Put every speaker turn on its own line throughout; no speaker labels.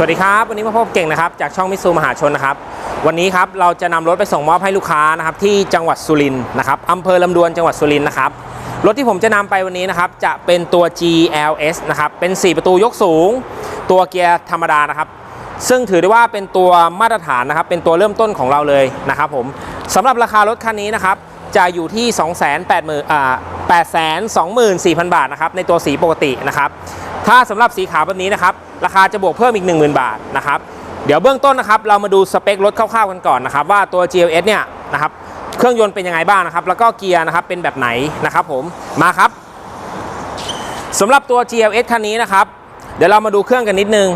สวัสดีครับ วันนี้มาพบเก่งนะครับจากช่องมิตซูมหาชนนะครับ วันนี้ครับเราจะนำรถไปส่งมอบให้ลูกค้านะครับที่จังหวัดสุรินทร์นะครับอำเภอลำดวนจังหวัดสุรินทร์นะครับรถที่ผมจะนำไปวันนี้นะครับจะเป็นตัว GLS นะครับเป็น 4 ประตูยกสูง ตัวเกียร์ธรรมดานะครับซึ่งถือได้ว่าเป็นตัวมาตรฐานนะครับเป็นตัวเริ่มต้นของเราเลยนะครับผมสำหรับราคารถคันนี้นะครับจะอยู่ที่ 2 8 0 0 0 0อ่า824,000 บาทนะครับในตัวสีปกตินะครับ ถ้าสำหรับสีขาวแบบนี้นะครับ ราคาจะบวกเพิ่มอีก 10,000 บาทนะครับ เดี๋ยวเบื้องต้นนะครับเรามาดูสเปครถคร่าวๆกันก่อนนะครับ ว่าตัว GLS เนี่ยนะครับเครื่องยนต์เป็นยังไงบ้างนะครับ แล้วก็เกียร์นะครับเป็นแบบไหนนะครับผมมาครับสำหรับตัว GLS คันนี้นะครับ เดี๋ยวเรามาดูเครื่องกันนิดนึง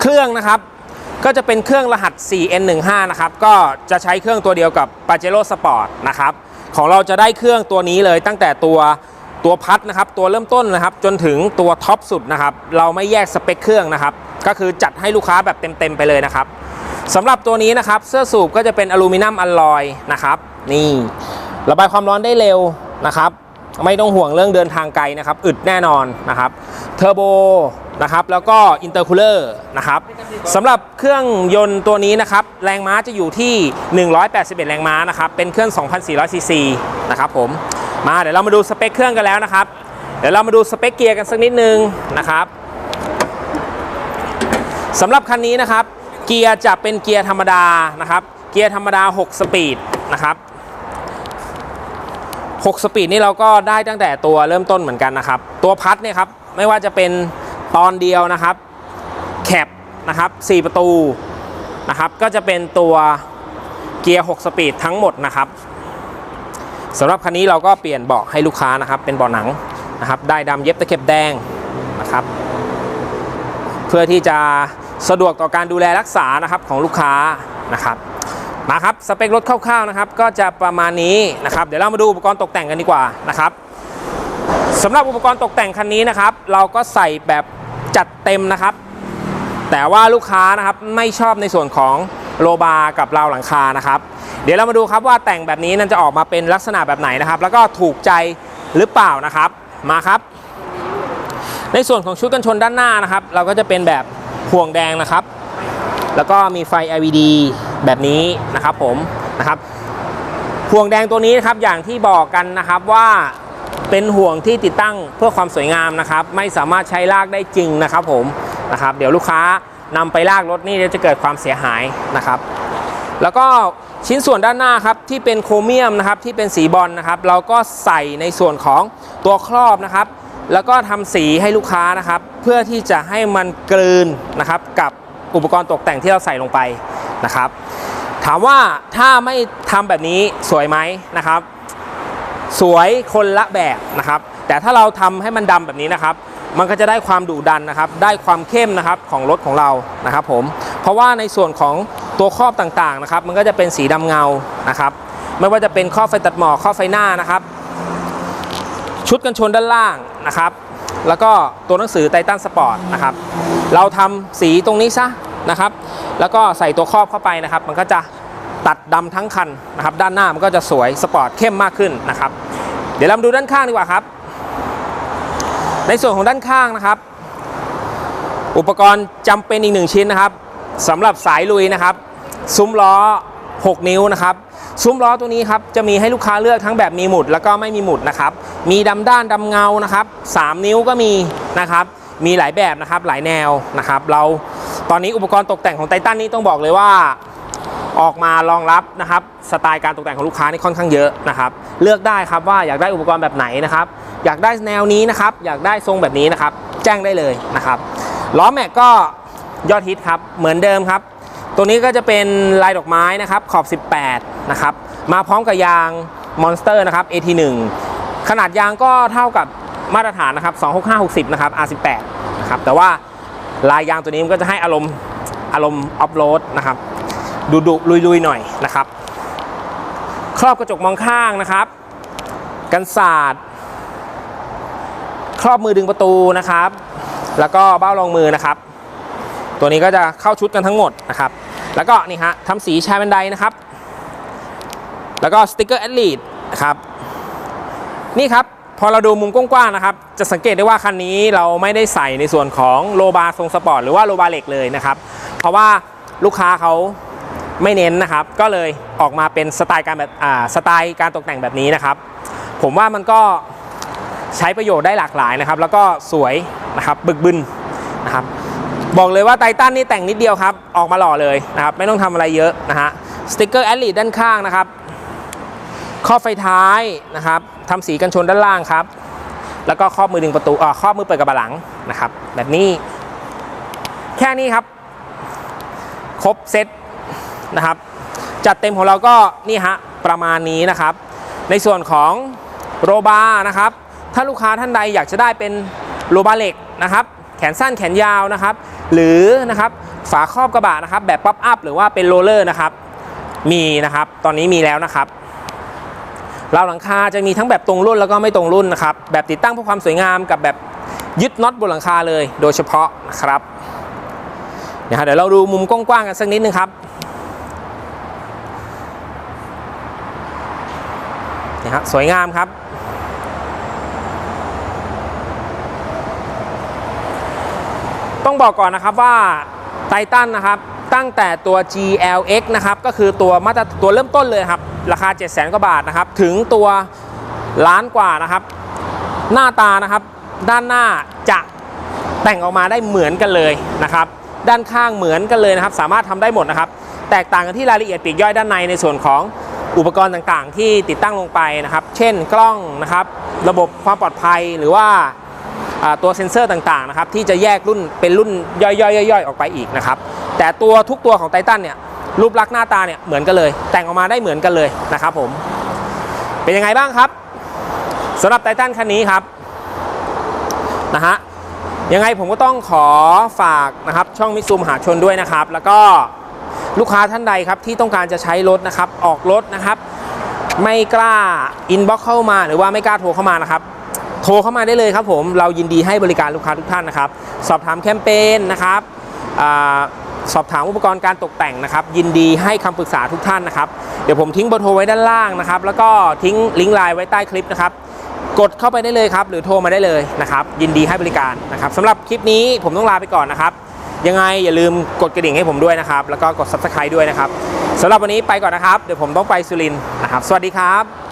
เครื่องนะครับก็จะเป็นเครื่องรหัส 4N15 นะครับ ก็จะใช้เครื่องตัวเดียวกับ Pajero Sport นะครับ ของเราจะได้เครื่องตัวนี้เลยตั้งแต่ตัวตัวพัดนะครับ ตัวเริ่มต้นนะครับ จนถึงตัวท็อปสุดนะครับ เราไม่แยกสเปคเครื่องนะครับ ก็คือจัดให้ลูกค้าแบบเต็มๆไปเลยนะครับสำหรับตัวนี้นะครับ เสื้อสูบก็จะเป็นอลูมิเนียมอลลอยนะครับ นี่ ระบายความร้อนได้เร็วนะครับ ไม่ต้องห่วงเรื่องเดินทางไกลนะครับ อึดแน่นอนนะครับ เทอร์โบนะครับแล้วก็อินเตอร์คูลเลอร์นะครับสำหรับเครื่องยนต์ตัวนี้นะครับแรงม้าจะอยู่ที่ 181 แรงม้านะครับเป็นเครื่อง 2,400 ซีซีนะครับผมมาเดี๋ยวเรามาดูสเปคเครื่องกันแล้วนะครับ เดี๋ยวเรามาดูสเปคเกียร์กันสักนิดนึงนะครับสำหรับคันนี้นะครับ เกียร์จะเป็นเกียร์ธรรมดานะครับเกียร์ธรรมดา 6 สปีดนะครับ6สปีดนี่เราก็ได้ตั้งแต่ตัวเริ่มต้นเหมือนกันนะครับ ตัวพัดเนี่ยครับ ไม่ว่าจะเป็นตอนเดียวนะครับแคปนะครับ4ประตูนะครับก็จะเป็นตัวเกียร์ 6 สปีดทั้งหมดนะครับสำหรับคันนี้เราก็เปลี่ยนเบาะให้ลูกค้านะครับ เป็นเบาะหนังนะครับได้ดำเย็บตะเข็บแดงนะครับ เพื่อที่จะสะดวกต่อการดูแลรักษานะครับของลูกค้านะครับมาครับสเปครถคร่าวๆนะครับ ก็จะประมาณนี้นะครับ เดี๋ยวเรามาดูอุปกรณ์ตกแต่งกันดีกว่านะครับ สำหรับอุปกรณ์ตกแต่งคันนี้นะครับ เราก็ใส่แบบจัดเต็มนะครับ แต่ว่าลูกค้านะครับไม่ชอบในส่วนของโลบากับราวหลังคานะครับ เดี๋ยวเรามาดูครับว่าแต่งแบบนี้นั้นจะออกมาเป็นลักษณะแบบไหนนะครับ แล้วก็ถูกใจหรือเปล่านะครับ มาครับ ในส่วนของชุดกันชนด้านหน้านะครับ เราก็จะเป็นแบบห่วงแดงนะครับ แล้วก็มีไฟ LED แบบนี้นะครับผมนะครับห่วงแดงตัวนี้นะครับอย่างที่บอกกันนะครับว่า เป็นห่วงที่ติดตั้งเพื่อความสวยงามนะครับ ไม่สามารถใช้ลากได้จริงนะครับผมนะครับ เดี๋ยวลูกค้านำไปลากรถนี่จะเกิดความเสียหายนะครับ แล้วก็ชิ้นส่วนด้านหน้าครับที่เป็นโครเมียมนะครับที่เป็นสีบอลนะครับ เราก็ใส่ในส่วนของตัวครอบนะครับ แล้วก็ทำสีให้ลูกค้านะครับ เพื่อที่จะให้มันกลืนนะครับกับอุปกรณ์ตกแต่งที่เราใส่ลงไปนะครับ ถามว่าถ้าไม่ทำแบบนี้สวยไหมนะครับ สวยคนละแบบนะครับ แต่ถ้าเราทำให้มันดำแบบนี้นะครับ มันก็จะได้ความดุดันนะครับ ได้ความเข้มนะครับของรถของเรานะครับผมเพราะว่าในส่วนของตัวครอบต่างๆนะครับ มันก็จะเป็นสีดำเงานะครับไม่ว่าจะเป็นข้อบไฟตัดหมอกข้อบไฟหน้านะครับ ชุดกันชนด้านล่างนะครับ แล้วก็ตัวหนังสือไททันสปอร์ตนะครับ เราทำสีตรงนี้ซะนะครับ แล้วก็ใส่ตัวครอบเข้าไปนะครับ มันก็จะ ตัดดำทั้งคันนะครับด้านหน้ามันก็จะสวยสปอร์ตเข้มมากขึ้นนะครับ เดี๋ยวเรามาดูด้านข้างดีกว่าครับ ในส่วนของด้านข้างนะครับ อุปกรณ์จำเป็นอีกหนึ่งชิ้นนะครับสำหรับสายลุยนะครับ ซุ้มล้อ 6 นิ้วนะครับซุ้มล้อตัวนี้ครับจะมีให้ลูกค้าเลือกทั้งแบบมีหมุดแล้วก็ไม่มีหมุดนะครับ มีดำด้านดำเงานะครับ 3 นิ้วก็มีนะครับ มีหลายแบบนะครับหลายแนวนะครับ เราตอนนี้อุปกรณ์ตกแต่งของไททันนี่ต้องบอกเลยว่า ออกมารองรับนะครับสไตล์การตกแต่งของลูกค้านี่ค่อนข้างเยอะนะครับเลือกได้ครับว่าอยากได้อุปกรณ์แบบไหนนะครับอยากได้แนวนี้นะครับอยากได้ทรงแบบนี้นะครับแจ้งได้เลยนะครับล้อแม็กก็ยอดฮิตครับเหมือนเดิมครับ ตัวนี้ก็จะเป็นลายดอกไม้นะครับขอบ 18นะครับมาพร้อมกับยางมอนสเตอร์นะครับ AT1 ขนาดยางก็เท่ากับมาตรฐานนะครับ26560นะครับ R18 นะครับแต่ว่าลายยางตัวนี้มันก็จะให้อารมณ์อารมณ์ออฟโรดนะครับ ดุดุลุยลุยๆหน่อยนะครับ ครอบกระจกมองข้างนะครับ กันศาสตร์ครอบมือดึงประตูนะครับ แล้วก็เบ้ารองมือนะครับ ตัวนี้ก็จะเข้าชุดกันทั้งหมดนะครับ แล้วก็นี่ฮะทำสีชายบันไดนะครับ แล้วก็สติกเกอร์แอดลีดนะครับ นี่ครับพอเราดูมุมกว้างๆนะครับ จะสังเกตได้ว่าคันนี้เราไม่ได้ใส่ในส่วนของโลบาร์ทรงสปอร์ตหรือว่าโลบาร์เหล็กเลยนะครับ เพราะว่าลูกค้าเขา ไม่เน้นนะครับ ก็เลยออกมาเป็นสไตล์การแบบอ่าสไตล์การตกแต่งแบบนี้นะครับ ผมว่ามันก็ใช้ประโยชน์ได้หลากหลายนะครับ แล้วก็สวยนะครับบึกบึนนะครับบอกเลยว่าไททันนี่แต่งนิดเดียวครับ ออกมาหล่อเลยนะครับ ไม่ต้องทำอะไรเยอะนะฮะสติกเกอร์แอดลีดด้านข้างนะครับข้อไฟท้ายนะครับทำสีกันชนด้านล่างครับ แล้วก็ครอบมือดึงประตูอ่าครอบมือเปิดกระบะหลังนะครับ แบบนี้ แค่นี้ครับ ครบเซต นะครับ จัดเต็มของเราก็นี่ฮะประมาณนี้นะครับ ในส่วนของโรบาร์นะครับ ถ้าลูกค้าท่านใดอยากจะได้เป็นโรบาร์เหล็กนะครับ แขนสั้นแขนยาวนะครับ หรือนะครับฝาครอบกระบะนะครับ แบบป๊อปอัพหรือว่าเป็นโรลเลอร์นะครับ มีนะครับ ตอนนี้มีแล้วนะครับเราหลังคาจะมีทั้งแบบตรงรุ่นแล้วก็ไม่ตรงรุ่นนะครับ แบบติดตั้งเพื่อความสวยงามกับแบบยึดน็อตบนหลังคาเลย โดยเฉพาะนะครับนะฮะเดี๋ยวเราดูมุมกว้างๆกันสักนิดนึงครับ นะฮะสวยงามครับ ต้องบอกก่อนนะครับว่าไททันนะครับตั้งแต่ตัว GLX นะครับก็คือตัวมาตรตัวเริ่มต้นเลยครับราคา7 0 0 0 0 0กว่าบาทนะครับถึงตัวล้านกว่านะครับ หน้าตานะครับด้านหน้าจะแต่งออกมาได้เหมือนกันเลยนะครับ ด้านข้างเหมือนกันเลยนะครับ สามารถทำได้หมดนะครับ แตกต่างกันที่รายละเอียดปีกย่อยด้านในในส่วนของ อุปกรณ์ต่างๆ ที่ติดตั้งลงไปนะครับ เช่นกล้องนะครับ ระบบความปลอดภัยหรือว่าตัวเซ็นเซอร์ต่างๆนะครับที่จะแยกรุ่นเป็นรุ่นย่อยๆย่อยๆออกไปอีกนะครับ แต่ตัวทุกตัวของไททันเนี่ยรูปลักษณ์หน้าตาเนี่ยเหมือนกันเลย แต่งออกมาได้เหมือนกันเลยนะครับผม เป็นยังไงบ้างครับสำหรับไททันคันนี้ครับนะฮะยังไงผมก็ต้องขอฝากนะครับช่องมิซูมหาชนด้วยนะครับ แล้วก็ ลูกค้าท่านใดครับที่ต้องการจะใช้รถนะครับ ออกรถนะครับ ไม่กล้าอินบ็อกเข้ามาหรือว่าไม่กล้าโทรเข้ามานะครับโทรเข้ามาได้เลยครับผมเรายินดีให้บริการลูกค้าทุกท่านนะครับ สอบถามแคมเปญนะครับอสอบถามอุปกรณ์การตกแต่งนะครับ ยินดีให้คำปรึกษาทุกท่านนะครับ เดี๋ยวผมทิ้งเบอร์โทรไว้ด้านล่างนะครับ แล้วก็ทิ้งลิงก์ไลน์ไว้ใต้คลิปนะครับ กดเข้าไปได้เลยครับ หรือโทรมาได้เลยนะครับ ยินดีให้บริการนะครับสำหรับคลิปนี้ผมต้องลาไปก่อนนะครับ ยังไงอย่าลืมกดกระดิ่งให้ผมด้วยนะครับ แล้วก็กด subscribe ด้วยนะครับสำหรับวันนี้ไปก่อนนะครับ เดี๋ยวผมต้องไปสุรินทร์นะครับ สวัสดีครับ